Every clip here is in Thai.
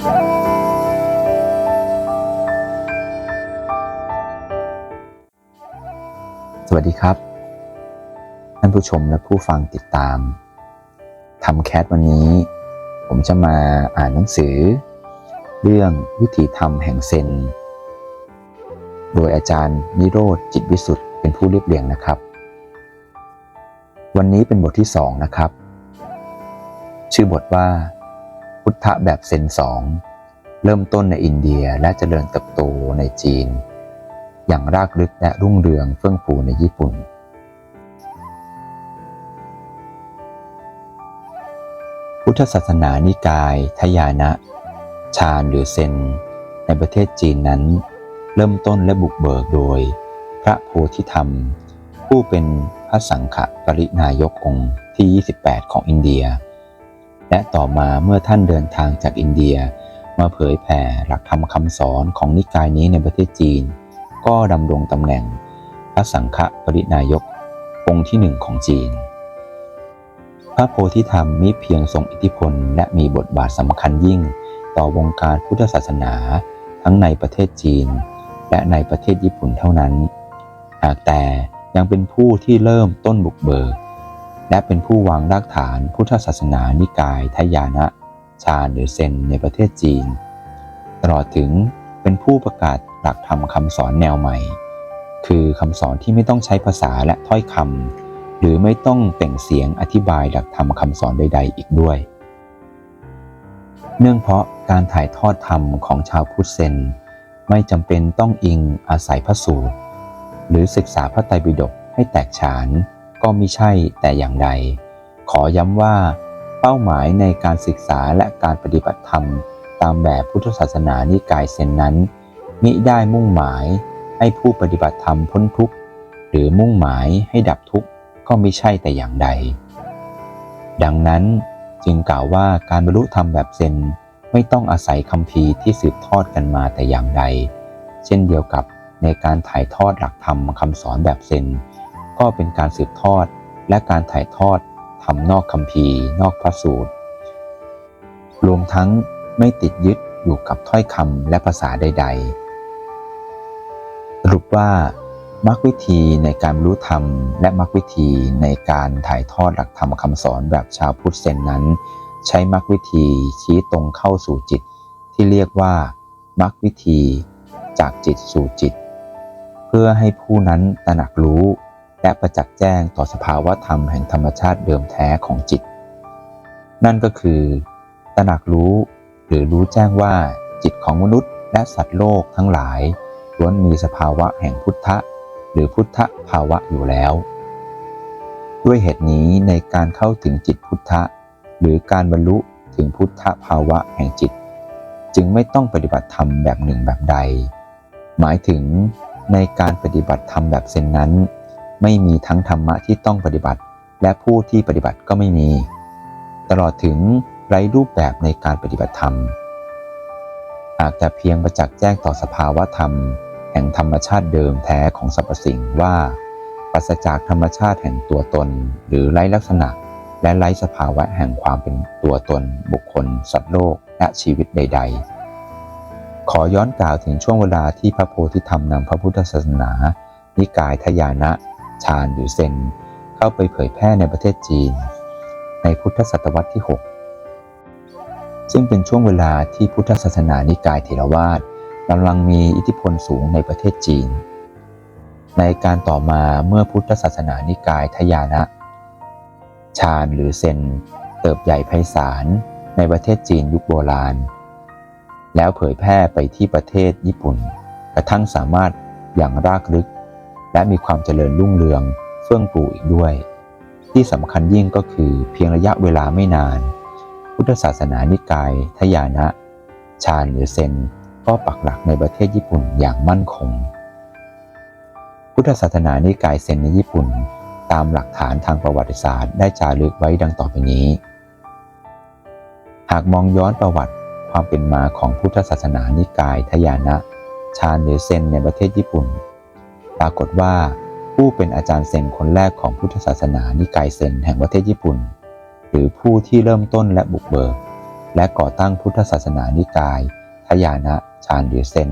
สวัสดีครับ ท่านผู้ชมและผู้ฟังติดตามทำแคสวันนี้ ผมจะมาอ่านหนังสือ เรื่องวิถีธรรมแห่งเซน โดยอาจารย์นิโรธจิตวิสุทธ์เป็นผู้เรียบเรียงนะครับ วันนี้เป็นบทที่สองนะครับ ชื่อบทว่า พุทธะแบบเซนสองเริ่มต้นในอินเดียและเจริญเติบโตในจีน อย่างรากลึกและรุ่งเรืองเฟื่องฟูในญี่ปุ่น พุทธศาสนานิกาย ทยานะชาญหรือเซน ในประเทศจีนนั้น เริ่มต้นและบุกเบิกโดย พระโพธิธรรม ผู้เป็นพระสังฆปรินายกองค์ที่ 28 ของอินเดีย และต่อมาเมื่อท่านเดินทางจากอินเดีย มาเผยแผ่หลักธรรมคำสอนของนิกายนี้ในประเทศจีน ก็ดำรงตำแหน่งพระสังฆปรินายกองค์ที่หนึ่งของจีน พระโพธิธรรมมิเพียงทรงอิทธิพล และมีบทบาทสำคัญยิ่ง ต่อวงการพุทธศาสนา ทั้งในประเทศจีน และในประเทศญี่ปุ่นเท่านั้น หากแต่ยังเป็นผู้ที่เริ่มต้นบุกเบิก และเป็นผู้วางรากฐานพุทธศาสนานิกายทยานะชาหรือเซนในประเทศจีน ตลอดถึงเป็นผู้ประกาศหลักธรรมคำสอนแนวใหม่ คือคำสอนที่ไม่ต้องใช้ภาษาและถ้อยคำหรือไม่ต้องเปล่งเสียงอธิบายหลักธรรมคำสอนใด ๆ อีกด้วย เนื่องเพราะการถ่ายทอดธรรมของชาวพุทธเซนไม่จำเป็นต้องอิงอาศัยพระสูตร หรือศึกษาพระไตรปิฎกให้แตกฉาน ก็มิใช่แต่อย่างใด ขอย้ำว่า เป้าหมายในการศึกษาและการปฏิบัติธรรม ตามแบบพุทธศาสนานิกายเซนนั้น มิได้มุ่งหมายให้ผู้ปฏิบัติธรรมพ้นทุกข์ หรือมุ่งหมายให้ดับทุกข์ก็มิใช่แต่อย่างใด ดังนั้นจึงกล่าวว่าการบรรลุธรรมแบบเซนไม่ต้องอาศัยคำพีที่สืบทอดกันมาแต่อย่างใด เช่นเดียวกับในการถ่ายทอดหลักธรรมคำสอนแบบเซน ก็เป็นการสืบทอดและการถ่ายทอดทำนอกคำพีร์นอกพระสูตร รวมทั้งไม่ติดยึดอยู่กับถ้อยคำและภาษาใด ๆ สรุปว่ามรรควิธีในการรู้ธรรม และมรรควิธีในการถ่ายทอดหลักธรรมคำสอนแบบชาวพุทธเซนนั้น ใช้มรรควิธีชี้ตรงเข้าสู่จิต ที่เรียกว่ามรรควิธีจากจิตสู่จิต เพื่อให้ผู้นั้นตระหนักรู้ และประจักษ์แจ้งต่อสภาวะธรรมแห่งธรรมชาติเดิมแท้ของจิต นั่นก็คือตระหนักรู้หรือรู้แจ้งว่าจิตของมนุษย์และสัตว์โลกทั้งหลายล้วนมีสภาวะแห่งพุทธะ หรือพุทธภาวะอยู่แล้ว ด้วยเหตุนี้ในการเข้าถึงจิตพุทธะ หรือการบรรลุถึงพุทธภาวะแห่งจิต จึงไม่ต้องปฏิบัติธรรมแบบหนึ่งแบบใด หมายถึงในการปฏิบัติธรรมแบบเซนนั้น ไม่มีทั้งธรรมะที่ต้องปฏิบัติ และผู้ที่ปฏิบัติก็ไม่มี ตลอดถึงไร้รูปแบบในการปฏิบัติธรรมหากแต่เพียงประจักษ์แจ้งต่อสภาวะธรรม แห่งธรรมชาติเดิมแท้ของสรรพสิ่งว่าปราศจากธรรมชาติแห่งตัวตน หรือไร้ลักษณะ และไร้สภาวะแห่งความเป็นตัวตน บุคคล สัตว์โลก และชีวิตใด ๆ ขอย้อนกล่าวถึงช่วงเวลาที่พระโพธิธรรมนำพระพุทธศาสนา นิกายทยานะ ชาญหรือเซนเข้าไปเผยแพร่ในประเทศจีน ในพุทธศตวรรษที่ 6 ซึ่งเป็นช่วงเวลาที่พุทธศาสนานิกายเถรวาทกำลังมีอิทธิพลสูงในประเทศจีน ในการต่อมาเมื่อพุทธศาสนานิกายทยานะ ชาญหรือเซนเติบใหญ่ไพศาลในประเทศจีนยุคโบราณ แล้วเผยแพร่ไปที่ประเทศญี่ปุ่น กระทั่งสามารถอย่างรากลึก และมีความเจริญรุ่งเรืองเฟื่องฟูอีกด้วย ที่สำคัญยิ่งก็คือเพียงระยะเวลาไม่นาน พุทธศาสนานิกายทยานะ ชาญหรือเซนก็ปักหลักในประเทศญี่ปุ่นอย่างมั่นคง พุทธศาสนานิกายเซนในญี่ปุ่น ตามหลักฐานทางประวัติศาสตร์ได้จารึกไว้ดังต่อไปนี้ หากมองย้อนประวัติความเป็นมาของพุทธศาสนานิกายทยานะ ชาญหรือเซนในประเทศญี่ปุ่น ปรากฏว่า ผู้เป็นอาจารย์เซนคนแรกของพุทธศาสนานิกายเซนแห่งประเทศญี่ปุ่น หรือผู้ที่เริ่มต้นและบุกเบิก และก่อตั้งพุทธศาสนานิกายทยานะชาญหรือเซน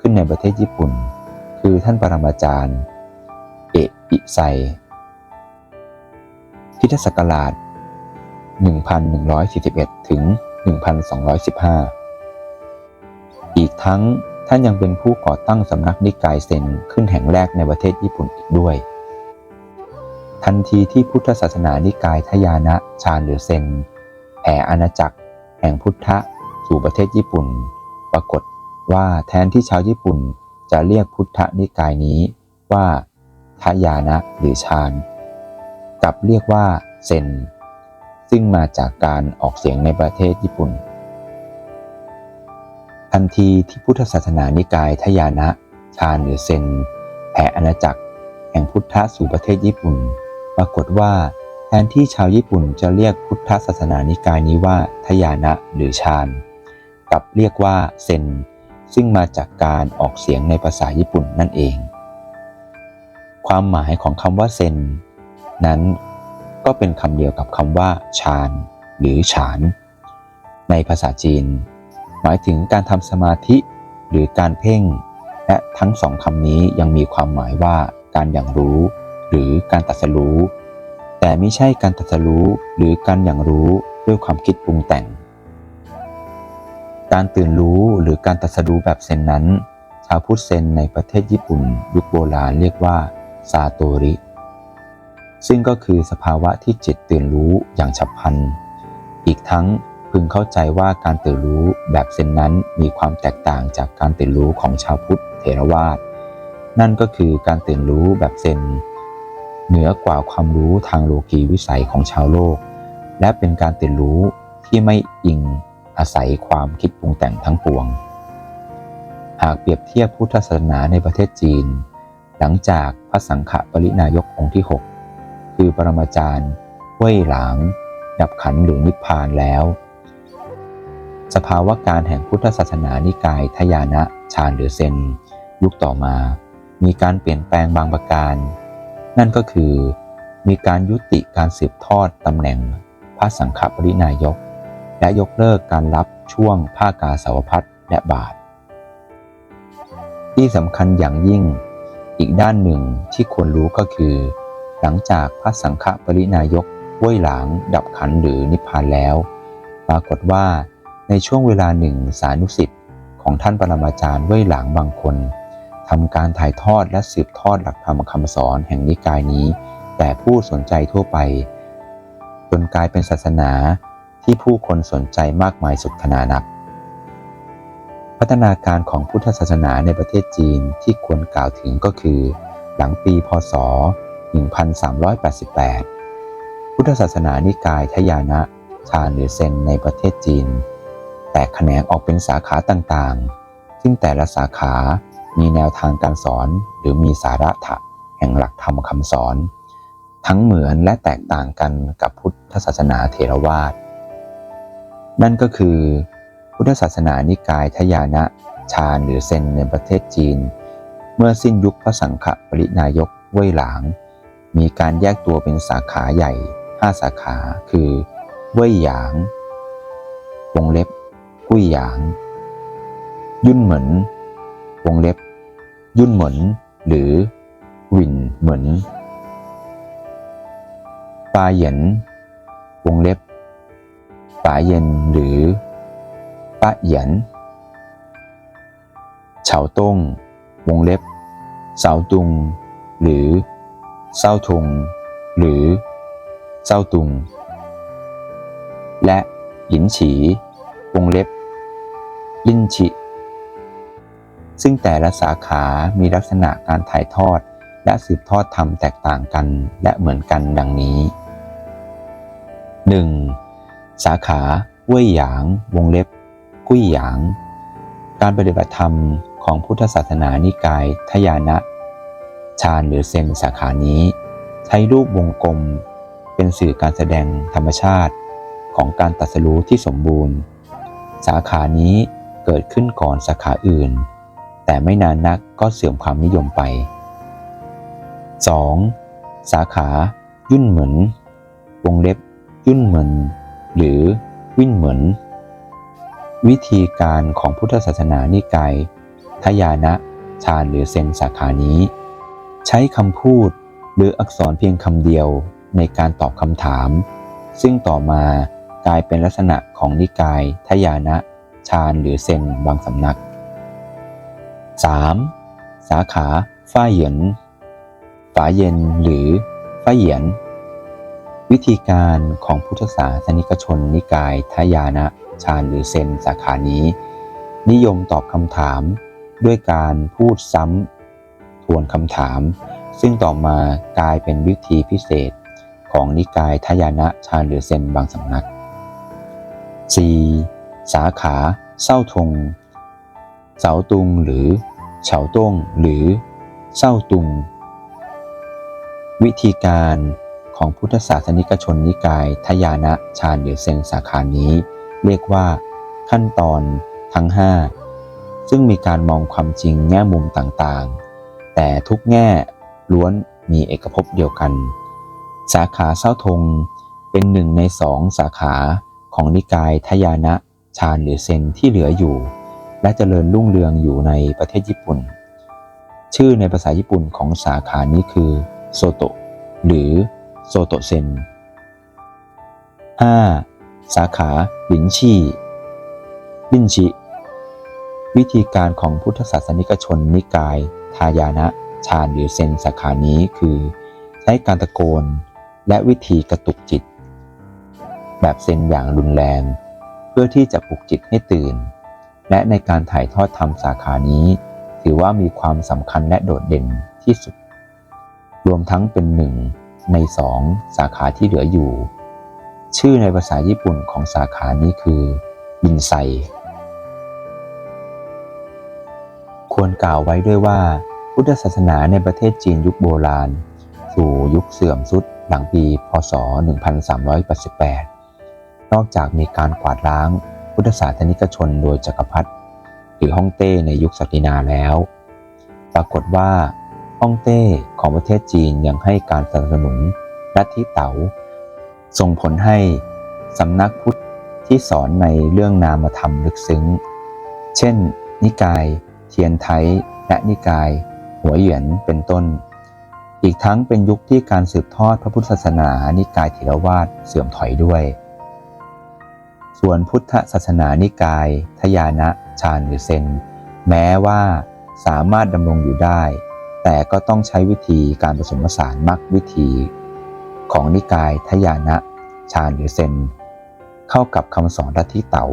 ขึ้นในประเทศญี่ปุ่น คือท่านปรมาจารย์ เอะอิไซคริสตศักราช 1141 ถึง 1215 อีกทั้ง ท่านยังเป็นผู้ก่อตั้งสำนักนิกายเซนขึ้นแห่งแรกในประเทศญี่ปุ่นอีกด้วย ทันทีที่พุทธศาสนานิกายทยานะชาญหรือเซนแผ่อาณาจักร แห่งพุทธะสู่ประเทศญี่ปุ่น ปรากฏว่าแทนที่ชาวญี่ปุ่นจะเรียกพุทธนิกายนี้ว่าทยานะหรือชาญกลับเรียกว่าเซนซึ่งมาจากการออกเสียงในประเทศญี่ปุ่น ทันทีที่พุทธศาสนานิกายทยานะชาญหรือเซน แผ่อาณาจักร แห่งพุทธะสู่ประเทศญี่ปุ่น ปรากฏว่าแทนที่ชาวญี่ปุ่นจะเรียกพุทธศาสนานิกายนี้ว่าทยานะหรือชาญกลับเรียกว่าเซน ซึ่งมาจากการออกเสียงในภาษาญี่ปุ่นนั่นเอง ความหมายของคำว่าเซน นั้นก็เป็นคำเดียวกับคำว่าชาญหรือฉาน ในภาษาจีน หมายถึงการทำสมาธิหรือการเพ่ง และทั้งสองคำนี้ยังมีความหมายว่าการอย่างรู้ หรือการตัดสรู้ แต่ไม่ใช่การตัดสรู้หรือการอย่างรู้ด้วยความคิดปรุงแต่ง การตื่นรู้หรือการตัดสรู้แบบเซนนั้น ชาวพุทธเซนในประเทศญี่ปุ่น ยุคโบราณเรียกว่าซาโตริ ซึ่งก็คือสภาวะที่จิตตื่นรู้อย่างฉับพลัน อีกทั้ง พึงเข้าใจว่าการตื่นรู้แบบเซนนั้นมีความแตกต่างจากการตื่นรู้ของชาวพุทธเทรวาสนั่นก็คือการตื่นรู้แบบเซนเหนือกว่าความรู้ทางโลกีวิสัยของชาวโลก และเป็นการตื่นรู้ที่ไม่อิงอาศัยความคิดปรุงแต่งทั้งปวง หากเปรียบเทียบพุทธศาสนาในประเทศจีน หลังจากพระสังฆปรินายกองค์ที่ 6 คือปรมาจารย์เว่ยหลางดับขันหรือนิพพานแล้ว สภาวะการแห่งพุทธศาสนานิกายทยานะชาญหรือเซน ยุคต่อมา มีการเปลี่ยนแปลงบางประการ นั่นก็คือ มีการยุติการสืบทอดตำแหน่งพระสังฆปรินายก และยกเลิกการรับช่วงผ้ากาสาวพัดและบาท ที่สำคัญอย่างยิ่ง อีกด้านหนึ่งที่ควรรู้ก็คือ หลังจากพระสังฆปรินายกห้วยหลางดับขันหรือนิพพานแล้ว ปรากฏว่า ในช่วงเวลาหนึ่งสานุสิทธิ์ของท่านปรมาจารย์ห้วยหลางบางคนทำการถ่ายทอดและสืบทอดหลักธรรมคำสอนแห่งนิกายนี้ แต่ผู้สนใจทั่วไป จนกลายเป็นศาสนาที่ผู้คนสนใจมากมายสุดขนานัก พัฒนาการของพุทธศาสนาในประเทศจีนที่ควรกล่าวถึงก็คือ หลังปีพศ 1388 พุทธศาสนานิกายทยานะชาหรือเซนในประเทศจีน แตกแขนงออกเป็นสาขาต่างๆ ซึ่งแต่ละสาขามีแนวทางการสอนหรือมีสาระถะแห่งหลักธรรมคำสอน ทั้งเหมือนและแตกต่างกันกับพุทธศาสนาเทรวาสนั่นก็คือ พุทธศาสนานิกายทยานะชาญหรือเซนในประเทศจีน เมื่อสิ้นยุคพระสังฆปรินายกเว่ยหลาง มีการแยกตัวเป็นสาขาใหญ่ 5 สาขาคือ เว่ยหยาง วงเล็บ กุ้ยหยาง ยุ่นเหมือนวงเล็บ ยุ่นเหมือนหรือวินเหมือนปาเหย็นวงเล็บป๋าเย็นหรือปะเหยียนเฉาต้ง วงเล็บ เสาตุง หรือเศร้าทุง หรือเศร้าตุง และหยินฉี วงเล็บ ลินชิซึ่งแต่ละสาขามีลักษณะการถ่ายทอด และสืบทอดธรรมแตกต่างกันและเหมือนกันดังนี้ 1. สาขาเว่ยหยาง วงเล็บ กุ้ยหยาง การปฏิบัติธรรมของพุทธศาสนานิกายทยานะชาญหรือเซนสาขานี้ ใช้รูปวงกลม เป็นสื่อการแสดงธรรมชาติของการตัดสรู้ที่สมบูรณ์ สาขานี้ เกิดขึ้นก่อนสาขาอื่น แต่ไม่นานนักก็เสื่อมความนิยมไป 2. สาขา ยุ่นเหมือน วงเล็บ ยุ่นเหมือน หรือวิ่นเหมือน วิธีการของพุทธศาสนานิกายทยานะฌานหรือเซนสาขานี้ ใช้คำพูดหรืออักษรเพียงคำเดียวในการตอบคำถาม ซึ่งต่อมากลายเป็นลักษณะของนิกายทยานะ ฌานหรือเซนบางสำนัก 3. สาขาฝ้าเหยียนฝาเย็นหรือฝ้าเหยียน วิธีการของพุทธศาสนิกชนนิกายทายานะฌานหรือเซนสาขานี้ นิยมตอบคำถามด้วยการพูดซ้ำทวนคำถาม ซึ่งต่อมากลายเป็นวิธีพิเศษของนิกายทายานะฌานหรือเซนบางสำนัก 4. สาขา เศร้าทง เสาตุงหรือเฉาต้งหรือเศร้าตุง วิธีการของพุทธศาสนิกชนนิกายทยานะฌานหรือเซนสาขานี้ เรียกว่า ขั้นตอนทั้ง 5 ซึ่งมีการมองความจริงแง่มุมต่างๆ แต่ทุกแง่ล้วนมีเอกภพเดียวกัน สาขาเศร้าทงเป็นหนึ่งในสองสาขาของนิกายทยานะ ฌานหรือเซนที่เหลืออยู่ และเจริญรุ่งเรืองอยู่ในประเทศญี่ปุ่น ชื่อในภาษาญี่ปุ่นของสาขานี้คือโซโตะหรือโซโตเซน 5. สาขาลินชีลินชิวิธีการของพุทธศาสนิกชนนิกาย ทายานะฌานหรือเซนสาขานี้คือ ใช้การตะโกนและวิธีกระตุกจิต แบบเซนอย่างรุนแรง เพื่อที่จะปลุกจิตให้ตื่น และในการถ่ายทอดธรรมสาขานี้ ถือว่ามีความสำคัญและโดดเด่นที่สุด รวมทั้งเป็นหนึ่งในสองสาขาที่เหลืออยู่ ชื่อในภาษาญี่ปุ่นของสาขานี้คือบินไซควรกล่าวไว้ด้วยว่า พุทธศาสนาในประเทศจีนยุคโบราณ สู่ยุคเสื่อมสุดหลังปี พศ 1388 นอกจากมีการกวาดล้าง พุทธศาสนิกชนโดยจักรพรรดิหรือฮ่องเต้ในยุคศักดินาแล้ว ปรากฏว่าฮ่องเต้ของประเทศจีนยังให้การสนับสนุนลัทธิเต๋าส่งผลให้สำนักพุทธที่สอนในเรื่องนามธรรมลึกซึ้ง เช่น นิกาย เทียนไทและนิกาย หัวเหยียนเป็นต้น อีกทั้งเป็นยุคที่การสืบทอดพระพุทธศาสนานิกายเถรวาทเสื่อมถอยด้วย ส่วนพุทธศาสนานิกาย ทยานะฌานหรือเซน แม้ว่าสามารถดำรงอยู่ได้ แต่ก็ต้องใช้วิธีการผสมผสานมรรควิธี ของนิกายทยานะฌานหรือเซน เข้ากับคำสอนลัทธิเต๋า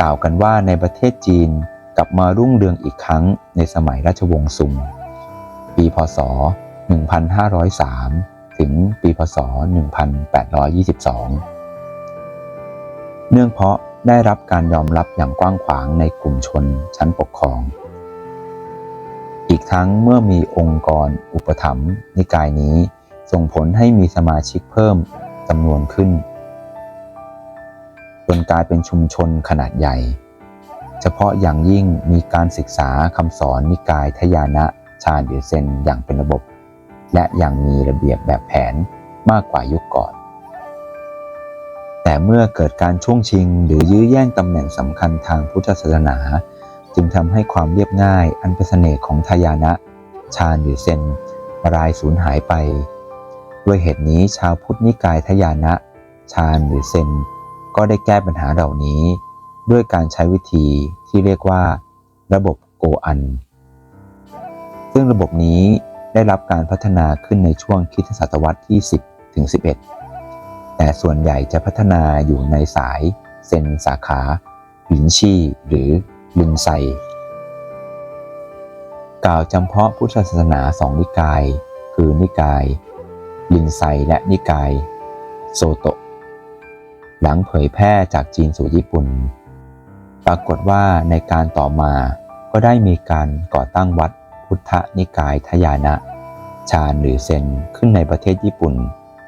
กล่าวกันว่าในประเทศจีนกลับมารุ่งเรืองอีกครั้งในสมัยราชวงศ์ซุง ปีพศ 1503 ถึงปีพศ 1822 เนื่องเพราะได้รับการยอมรับอย่างกว้างขวางในกลุ่มชนชั้นปกครอง อีกทั้งเมื่อมีองค์กรอุปถัมภ์นิกายนี้ ส่งผลให้มีสมาชิกเพิ่มจำนวนขึ้น จนกลายเป็นชุมชนขนาดใหญ่ เฉพาะอย่างยิ่งมีการศึกษาคำสอนนิกายทยานะชาญหรือเซนอย่างเป็นระบบ และอย่างมีระเบียบแบบแผนมากกว่ายุคก่อน แต่เมื่อเกิดการช่วงชิง หรือยื้อแย่งตำแหน่งสำคัญทางพุทธศาสนา จึงทำให้ความเรียบง่ายอันเป็นเสน่ห์ของทายานะชาญหรือเซนรายสูญหายไป ด้วยเหตุนี้ชาวพุทธนิกายทยานะชาญหรือเซนก็ได้แก้ปัญหาเหล่านี้ ด้วยการใช้วิธีที่เรียกว่า ระบบโกอัน ซึ่งระบบนี้ได้รับการพัฒนาขึ้นในช่วงคริสตศตวรรษที่ 10ถึง11 แต่ส่วนใหญ่จะพัฒนาอยู่ในสายเซนสาขาหลินชี่หรือลินไซ กล่าวจำเพาะพุทธศาสนาสองนิกาย คือนิกายลินไซและนิกายโซโตะ หลังเผยแพร่จากจีนสู่ญี่ปุ่น ปรากฏว่าในการต่อมาก็ได้มีการก่อตั้งวัดพุทธนิกายทยานะ ชาญหรือเซนขึ้นในประเทศญี่ปุ่น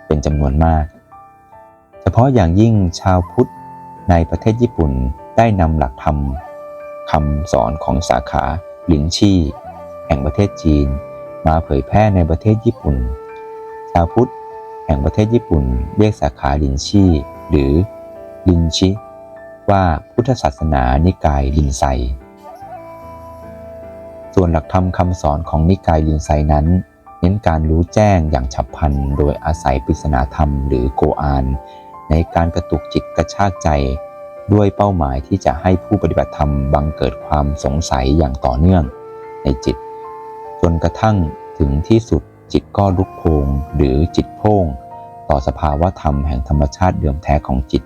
เป็นจำนวนมาก เฉพาะอย่างยิ่งชาวพุทธในประเทศญี่ปุ่นได้นำหลักธรรมคำสอนของสาขาหลินชี่แห่งประเทศจีน มาเผยแพร่ในประเทศญี่ปุ่น ชาวพุทธแห่งประเทศญี่ปุ่นเรียกสาขาลินชี่หรือลินชิว่าพุทธศาสนานิกายลินไซ ส่วนหลักธรรมคำสอนของนิกายลินไซนั้น เน้นการรู้แจ้งอย่างฉับพลัน โดยอาศัยปริศนาธรรมหรือโกอาน ในการกระตุกจิตกระชากใจ ด้วยเป้าหมายที่จะให้ผู้ปฏิบัติธรรมบังเกิดความสงสัยอย่างต่อเนื่อง ในจิต จนกระทั่งถึงที่สุดจิตก็ลุกโพงหรือจิตโพงต่อสภาวะธรรมแห่งธรรมชาติเดิมแท้ของจิต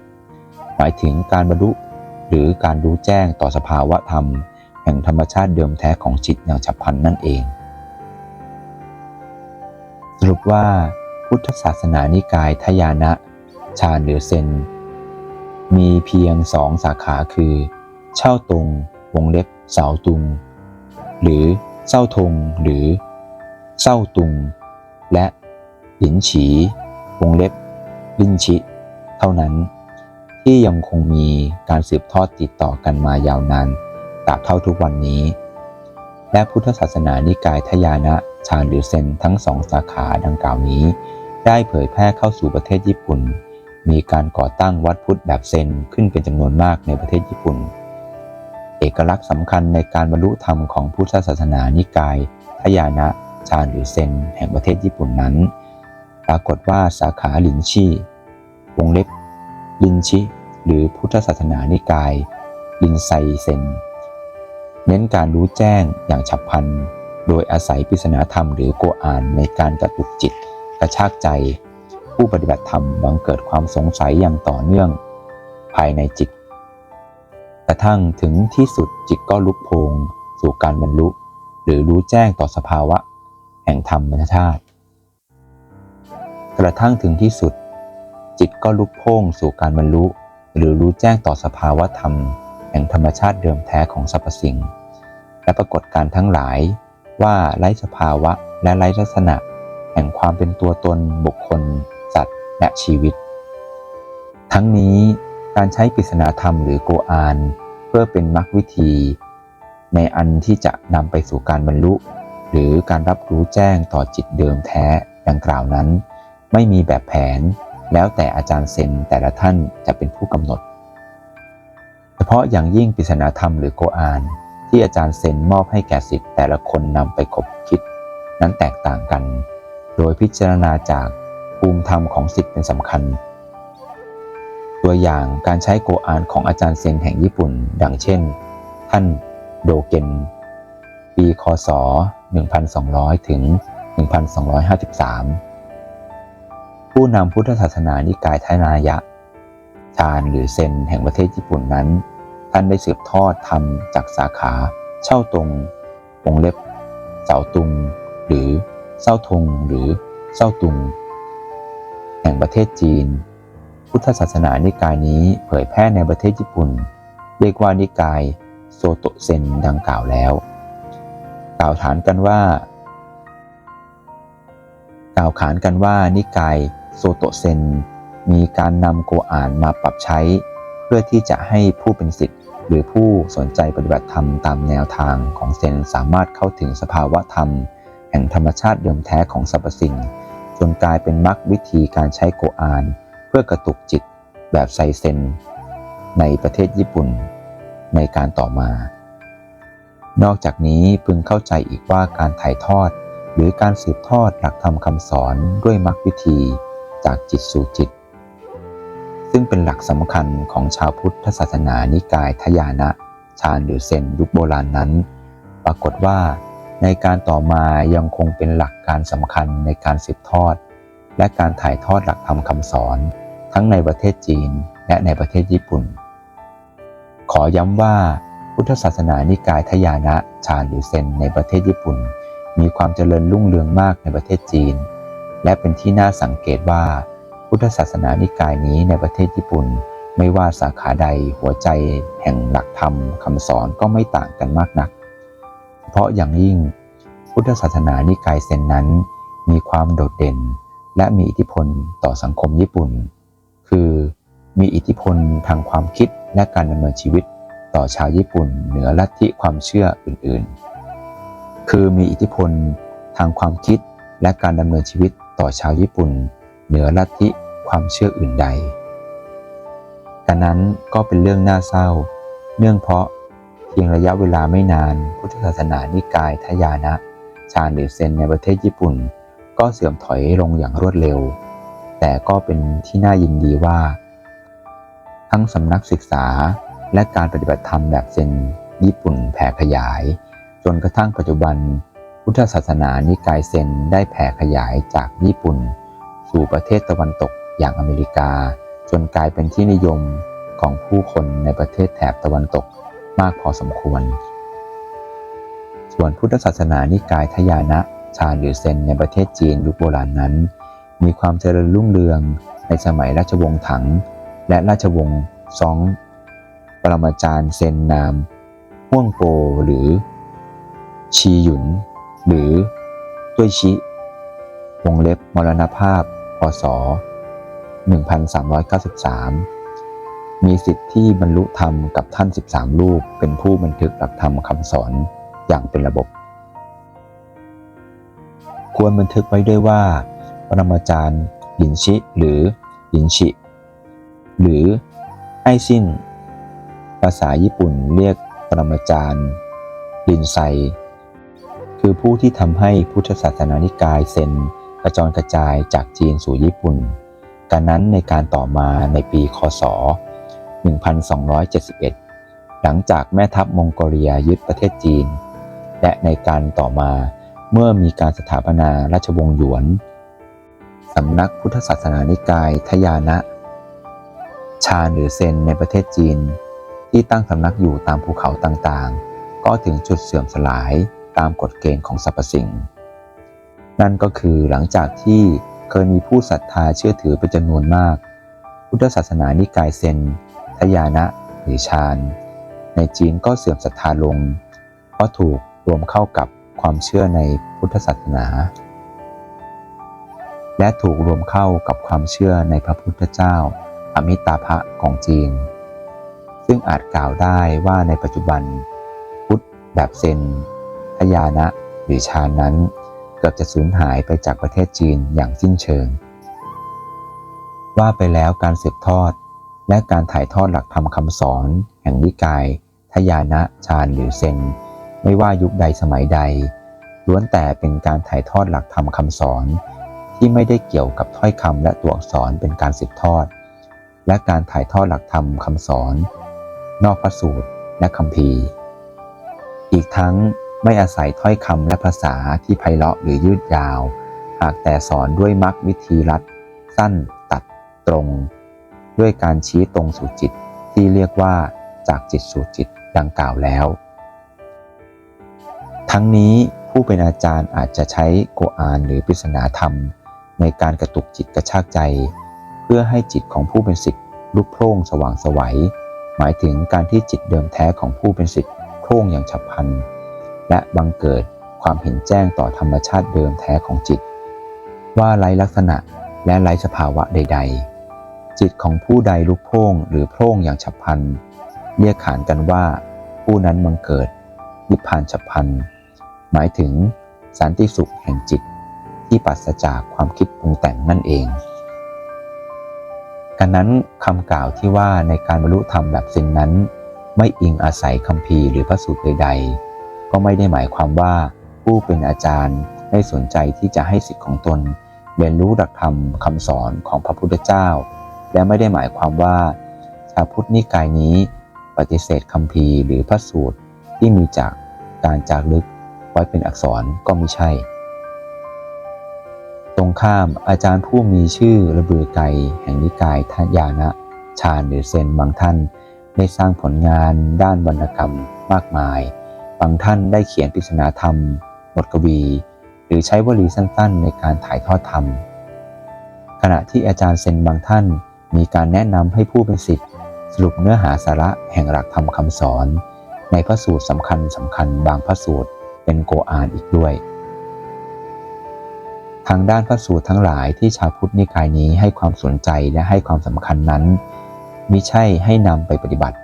หมายถึงการบรรลุหรือการรู้แจ้งต่อสภาวะธรรม แห่งธรรมชาติเดิมแท้ของจิตอย่างฉับพลันนั่นเอง สรุปว่าพุทธศาสนานิกายทยานะ ชาญหรือเซน มีเพียงสองสาขาคือ เช่าตรงวงเล็บเสาตุง หรือเศร้าทงหรือเศร้าตุง และหลินฉี วงเล็บ ลินชิ เท่านั้น ที่ยังคงมีการสืบทอดติดต่อกันมายาวนานตราบเท่าทุกวันนี้ และพุทธศาสนานิกายทยานะชาญหรือเซนทั้งสองสาขาดังกล่าวนี้ ได้เผยแพร่เข้าสู่ประเทศญี่ปุ่น มีการก่อตั้งวัดพุทธแบบเซนขึ้นเป็นจำนวนมากในประเทศญี่ปุ่น เอกลักษณ์สำคัญในการบรรลุธรรมของพุทธศาสนานิกายทยานะชาญหรือเซนแห่งประเทศญี่ปุ่นนั้น ปรากฏว่าสาขาลินชีวงเล็บลินชิหรือพุทธศาสนานิกาย ลินไซเซน เน้นการรู้แจ้งอย่างฉับพลัน โดยอาศัยปริศนาธรรมหรือโกอานในการกระตุกจิต กระชากใจ ผู้ปฏิบัติธรรมบังเกิดความสงสัยอย่างต่อเนื่อง ภายในจิต กระทั่งถึงที่สุดจิตก็ลุกโพงสู่การบรรลุ หรือรู้แจ้งต่อสภาวะ แห่งธรรมชาติกระทั่งถึงที่สุด จิตก็ลุกโพงสู่การบรรลุ หรือรู้แจ้งต่อสภาวะธรรม แห่งธรรมชาติเดิมแท้ของสรรพสิ่ง และปรากฏการทั้งหลายว่าไร้สภาวะและไร้ลักษณะ แห่งความเป็นตัวตนบุคคล และชีวิต ทั้งนี้การใช้ปริศนาธรรมหรือโกอานเพื่อเป็นมรรควิธี ในอันที่จะนำไปสู่การบรรลุ หรือการรับรู้แจ้งต่อจิตเดิมแท้ดังกล่าวนั้น ไม่มีแบบแผน แล้วแต่อาจารย์เซนแต่ละท่านจะเป็นผู้กำหนด เฉพาะอย่างยิ่งปริศนาธรรมหรือโกอานที่อาจารย์เซนมอบให้แก่สิทธิ์แต่ละคนนำไปคบคิด นั้นแตกต่างกัน โดยพิจารณาจาก ภูมิธรรมของสิทธิ์เป็นสำคัญ ตัวอย่างการใช้โกอานของอาจารย์เซนแห่งญี่ปุ่น ดังเช่น ท่านโดเกนปีคศ 1200 ถึง 1253 ผู้นำพุทธศาสนานิกายทนายะ ชาญหรือเซนแห่งประเทศญี่ปุ่นนั้น ท่านได้สืบทอดธรรมจากสาขาเช่าตรงวงเล็บ เสาตุง หรือเศร้าทงหรือเศร้าตุง แห่งประเทศจีน พุทธศาสนานิกายนี้เผยแพร่ในประเทศญี่ปุ่น เรียกว่านิกายโซโตเซนดังกล่าวแล้ว กล่าวฐานกันว่า กล่าวขานกันว่านิกายโซโตเซนมีการนำโกอ่านมาปรับใช้ เพื่อที่จะให้ผู้เป็นศิษย์หรือผู้สนใจปฏิบัติธรรมตามแนวทางของเซนสามารถเข้าถึงสภาวะธรรม แห่งธรรมชาติเดิมแท้ของสรรพสิ่ง จนกลายเป็นมรรควิธีการใช้โกอาน เพื่อกระตุกจิตแบบไซเซน ในประเทศญี่ปุ่น ในการต่อมา นอกจากนี้พึงเข้าใจอีกว่าการถ่ายทอด หรือการสืบทอดหลักธรรมคำสอนด้วยมรรควิธีจากจิตสู่จิต ซึ่งเป็นหลักสำคัญของชาวพุทธศาสนานิกายทยานะชาญหรือเซนยุคโบราณนั้น ปรากฏว่า ในการต่อมายังคงเป็นหลักการสำคัญในการสืบทอด และการถ่ายทอดหลักธรรมคำสอน ทั้งในประเทศจีนและในประเทศญี่ปุ่น ขอย้ำว่าพุทธศาสนานิกายทยานะชาญหรือเซนในประเทศญี่ปุ่น มีความเจริญรุ่งเรืองมากในประเทศจีน และเป็นที่น่าสังเกตว่า พุทธศาสนานิกายนี้ในประเทศญี่ปุ่น ไม่ว่าสาขาใดหัวใจแห่งหลักธรรมคำสอนก็ไม่ต่างกันมากนัก พราะอย่างยิ่ง พุทธศาสนานิกายเซนนั้น มีความโดดเด่น และมีอิทธิพลต่อสังคมญี่ปุ่น คือมีอิทธิพลทางความคิดและการดำเนินชีวิตต่อชาวญี่ปุ่นเหนือลัทธิความเชื่ออื่นๆ คือมีอิทธิพลทางความคิดและการดำเนินชีวิตต่อชาวญี่ปุ่น เหนือลัทธิความเชื่ออื่นใดกันนั้นก็เป็นเรื่องน่าเศร้า เนื่องเพราะ พียงระยะเวลาไม่นาน พุทธศาสนานิกายทยานะชาญหรือเซนในประเทศญี่ปุ่น ก็เสื่อมถอยลงอย่างรวดเร็ว แต่ก็เป็นที่น่ายินดีว่า ทั้งสำนักศึกษาและการปฏิบัติธรรมแบบเซนญี่ปุ่นแผ่ขยาย จนกระทั่งปัจจุบัน พุทธศาสนานิกายเซนได้แผ่ขยายจากญี่ปุ่น สู่ประเทศตะวันตกอย่างอเมริกา จนกลายเป็นที่นิยมของผู้คนในประเทศแถบตะวันตก มากพอสมควร ส่วนพุทธศาสนานิกายทยานะชาญหรือเซนในประเทศจีนยุคโบราณนั้น มีความเจริญรุ่งเรืองในสมัยราชวงศ์ถัง และราชวงศ์ซอง ปรมาจารย์เซนนามฮ่วงโปหรือ ชีหยุน หรือตุ้ยชิ วงเล็บมรณภาพ พศ 1393 มีสิทธิ์ที่บรรลุธรรมกับท่าน 13รูปเป็นผู้บันทึกหลักธรรมคำสอนอย่างเป็นระบบ ควรบันทึกไว้ด้วยว่าปรมาจารย์หลินชิ หรือหลินชิ หรือไอซินภาษาญี่ปุ่นเรียกปรมาจารย์ลินไซ คือผู้ที่ทำให้พุทธศาสนานิกายเซนกระจรกระจายจากจีนสู่ญี่ปุ่น การนั้นในการต่อมาในปีคศ 1271 หลังจากแม่ทัพมองโกเลียยึดประเทศจีน และในการต่อมาเมื่อมีการสถาปนาราชวงศ์หยวนสำนักพุทธศาสนานิกายทยานะ ชาญหรือเซนในประเทศจีน ที่ตั้งสำนักอยู่ตามภูเขาต่างๆ ก็ถึงจุดเสื่อมสลายตามกฎเกณฑ์ของสรรพสิ่ง นั่นก็คือหลังจากที่เคยมีผู้ศรัทธาเชื่อถือเป็นจำนวนมาก พุทธศาสนานิกายเซน ทยานะหรือชาญในจีนก็เสื่อมศรัทธาลง เพราะถูกรวมเข้ากับความเชื่อในพุทธศาสนา และถูกรวมเข้ากับความเชื่อในพระพุทธเจ้า อมิตาภะของจีน ซึ่งอาจกล่าวได้ว่าในปัจจุบัน พุทธแบบเซนทยานะหรือชาญนั้นเกือบจะสูญหายไปจากประเทศจีนอย่างสิ้นเชิง ว่าไปแล้วการสืบทอด และการถ่ายทอดหลักธรรมคำสอน แห่งนิกาย ทยานะชาญหรือเซน ไม่ว่ายุคใดสมัยใด ล้วนแต่เป็นการถ่ายทอดหลักธรรมคำสอน ที่ไม่ได้เกี่ยวกับถ้อยคำและตัวอักษรเป็นการสืบทอด และการถ่ายทอดหลักธรรมคำสอน นอกพระสูตรและคัมภีอีกทั้งไม่อาศัยถ้อยคำและภาษาที่ไพเราะหรือยืดยาว หากแต่สอนด้วยมรรควิธีรัดสั้นตัดตรง ด้วยการชี้ตรงสู่จิตที่เรียกว่าจากจิตสู่จิตดังกล่าวแล้ว ทั้งนี้ผู้เป็นอาจารย์อาจจะใช้โกอานหรือปริศนาธรรม ในการกระตุกจิตกระชากใจ เพื่อให้จิตของผู้เป็นศิษย์ลุกโพล่งสว่างสวัย หมายถึงการที่จิตเดิมแท้ของผู้เป็นศิษย์โพล่งอย่างฉับพลัน และบังเกิดความเห็นแจ้งต่อธรรมชาติเดิมแท้ของจิต ว่าไร้ลักษณะและไร้สภาวะใด ๆ จิตของผู้ใดลุกโพ่งหรือโพ่งอย่างฉับพลัน เรียกขานกันว่า ผู้นั้นบังเกิดนิพพานฉับพลัน หมายถึงสันติสุขแห่งจิตที่ปราศจากความคิดปรุงแต่งนั่นเองกันนั้นคำกล่าวที่ว่าในการบรรลุธรรมแบบเซนนั้น ไม่อิงอาศัยคัมภีหรือพระสูตรใดๆ ก็ไม่ได้หมายความว่าผู้เป็นอาจารย์ไม่สนใจที่จะให้สิทธิ์ของตนเรียนรู้หลักธรรมคำสอนของพระพุทธเจ้า และไม่ได้หมายความว่า ชาวพุทธนิกายนี้ ปฏิเสธคัมภีหรือพระสูตรที่มีจากการจารึกไว้เป็นอักษรก็ไม่ใช่ ตรงข้ามอาจารย์ผู้มีชื่อระบือไกแห่งนิกายทยานะชาญหรือเซนบางท่านได้สร้างผลงานด้านวรรณกรรมมากมาย บางท่านได้เขียนปริศนาธรรม บทกวี หรือใช้วลีสั้นๆ ในการถ่ายทอดธรรม ขณะที่อาจารย์เซนบางท่าน มีการแนะนำให้ผู้เป็นศิษย์สรุปเนื้อหาสาระแห่งหลักธรรมคำสอน ในพระสูตรสำคัญสำคัญบางพระสูตรเป็นโกอานอีกด้วย ทางด้านพระสูตรทั้งหลายที่ชาวพุทธนิกายนี้ให้ความสนใจและให้ความสำคัญนั้นมิใช่ให้นำไปปฏิบัติ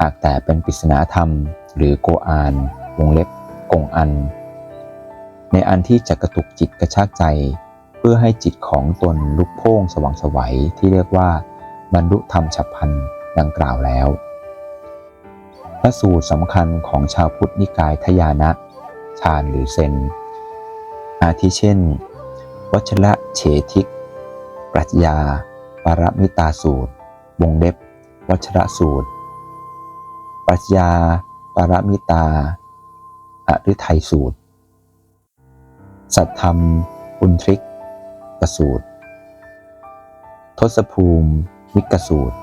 หากแต่เป็นปริศนาธรรม หรือโกอาน วงเล็บกงอัน ในอันที่จะกระตุกจิตกระชากใจ เพื่อให้จิตของตนลุกโพ่งสว่างสวัยที่เรียกว่า บรรลุธรรมฉับพลันดังกล่าวแล้ว พระสูตรสำคัญของชาวพุทธนิกายทยานะฌานหรือเซน อาทิเช่น วัชระเฉทิก ปรัชญา ปรมิตาสูตร วงเล็บ วัชระสูตร ปรัชญา ปรมิตาอฤทัยสูตร สัทธรรมอุนทริก กสูตร ทศภูมิวิกสูตร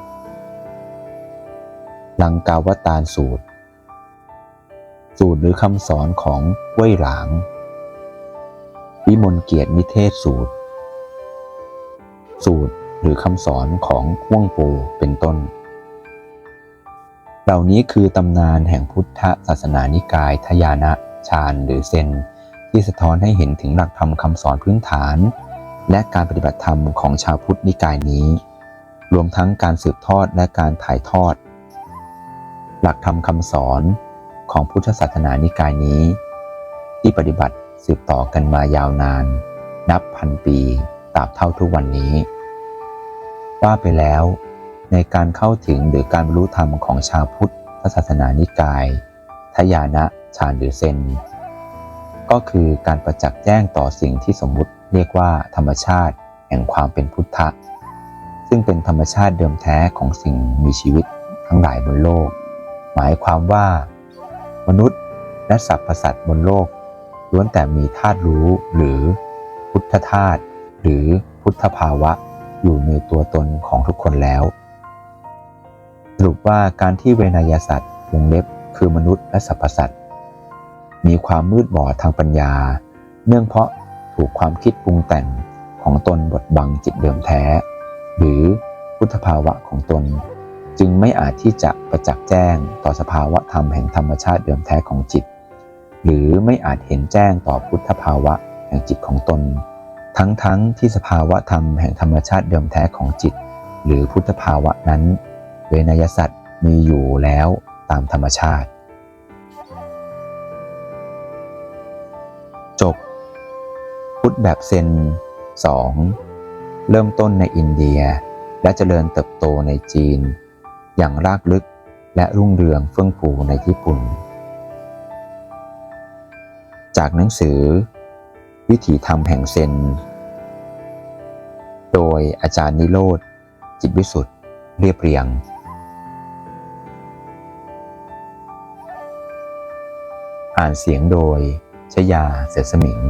ลังกาวตารสูตร สูตรหรือคำสอนของเว่ยหลาง วิมลเกียรตินิเทศสูตร สูตรหรือคำสอนของห่วงปูเป็นต้น เหล่านี้คือตำนานแห่งพุทธศาสนานิกายทยานะฌานหรือเซนที่สะท้อนให้เห็นถึงหลักธรรมคำสอนพื้นฐาน และการปฏิบัติธรรมของชาวพุทธนิกายนี้ รวมทั้งการสืบทอดและการถ่ายทอด หลักธรรมคำสอนของพุทธศาสนานิกายนี้ ที่ปฏิบัติสืบต่อกันมายาวนาน นับพันปีตราบเท่าทุกวันนี้ ว่าไปแล้วในการเข้าถึงหรือการบรรลุธรรมของชาวพุทธศาสนานิกายทยานะฌานหรือเซนก็คือการประจักษ์แจ้งต่อสิ่งที่สมมุติ เรียกว่าธรรมชาติแห่งความเป็นพุทธะ ซึ่งเป็นธรรมชาติเดิมแท้ของสิ่งมีชีวิตทั้งหลายบนโลก หมายความว่า มนุษย์และสรรพสัตว์บนโลกล้วนแต่มีธาตุรู้หรือพุทธธาตุหรือพุทธภาวะอยู่ในตัวตนของทุกคนแล้ว สรุปว่าการที่เวนยสัตว์วงเล็บคือมนุษย์และสรรพสัตว์มีความมืดบอดทางปัญญา เนื่องเพราะ ถูกความคิดปรุงแต่งของตนบดบังจิตเดิมแท้ หรือพุทธภาวะของตน จึงไม่อาจที่จะประจักษ์แจ้งต่อสภาวะธรรมแห่งธรรมชาติเดิมแท้ของจิต หรือไม่อาจเห็นแจ้งต่อพุทธภาวะแห่งจิตของตน ทั้งๆทที่สภาวะธรรมแห่งธรรมชาติเดิมแท้ของจิต หรือพุทธภาวะนั้น เวนยสัตว์มีอยู่แล้วตามธรรมชาติ แบบเซน 2. เริ่มต้นในอินเดีย และเจริญเติบโตในจีน อย่างรากลึกและรุ่งเรืองเฟื่องฟูในญี่ปุ่น จากหนังสือ วิถีธรรมแห่งเซน โดยอาจารย์นิโรธ จิตวิสุทธ์เรียบเรียงอ่านเสียงโดยชยาเสือสมิง